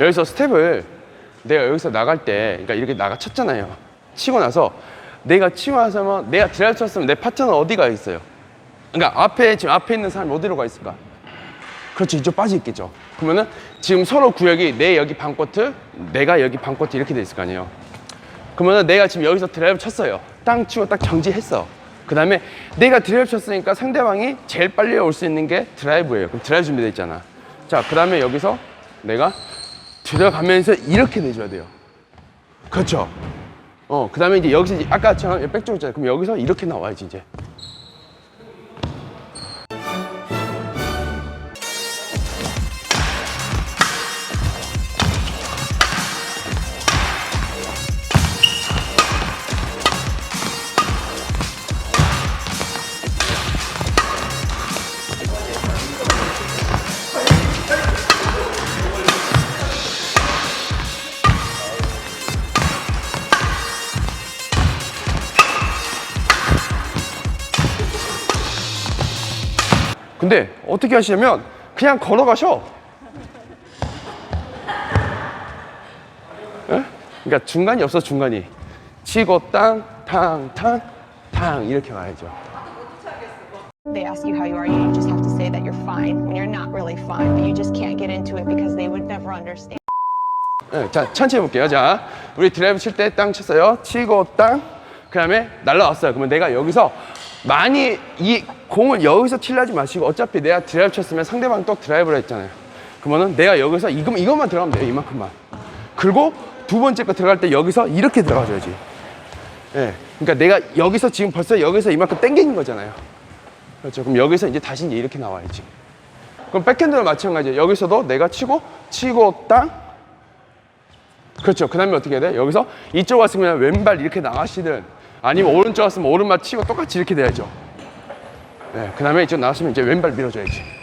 여기서 스텝을 내가 여기서 나갈 때, 그러니까 이렇게 나가 쳤잖아요. 치고 나서 내가 치고 나서면 내가 드라이브 쳤으면 내 파트너 어디가 있어요? 그러니까 앞에 지금 앞에 있는 사람이 어디로 가 있을까? 그렇죠. 이쪽 빠져 있겠죠. 그러면은 지금 서로 구역이 내 여기 방코트, 내가 여기 방코트 이렇게 돼 있을 거 아니에요. 그러면은 내가 지금 여기서 드라이브 쳤어요. 땅 치고 딱 정지했어. 그 다음에 내가 드라이브 쳤으니까 상대방이 제일 빨리 올 수 있는 게 드라이브예요. 그럼 드라이브 준비돼 있잖아. 자, 그 다음에 여기서 내가 들어가면서 이렇게 내줘야 돼요. 그렇죠. 어, 그 다음에 이제 여기서 이제 아까처럼 백쪽 있잖아요. 그럼 여기서 이렇게 나와야지 이제. 근데 어떻게 하시냐면 그냥 걸어가셔. 예? 그러니까 중간이 없어 중간이. 치고 땅, 탕, 탕, 탕 이렇게 가야죠. They ask you how you are, you just have to say that you're fine when you're not really fine, but you just can't get into it because they would never understand. 예, 자 천천히 해볼게요. 자, 우리 드라이브 칠 때 땅 쳤어요. 치고 땅. 그 다음에 날라왔어요. 그러면 내가 여기서 많이 이 공을 여기서 칠하지 마시고 어차피 내가 드라이브 쳤으면 상대방 또 드라이브를 했잖아요. 그러면은 내가 여기서 이거 이것만 들어가면 돼요. 이만큼만. 그리고 두 번째 거 들어갈 때 여기서 이렇게 들어가줘야지. 예. 그러니까 내가 여기서 지금 벌써 여기서 이만큼 땡기는 거잖아요. 그렇죠. 그럼 여기서 이제 다시 이제 이렇게 나와야지. 그럼 백핸드도 마찬가지예요. 여기서도 내가 치고 치고 땅 그렇죠. 그 다음에 어떻게 해야 돼? 여기서 이쪽 왔으면 왼발 이렇게 나가시든 아니면 오른쪽 왔으면 오른발 치고 똑같이 이렇게 돼야죠. 네, 그 다음에 이쪽 나왔으면 이제 왼발 밀어줘야지.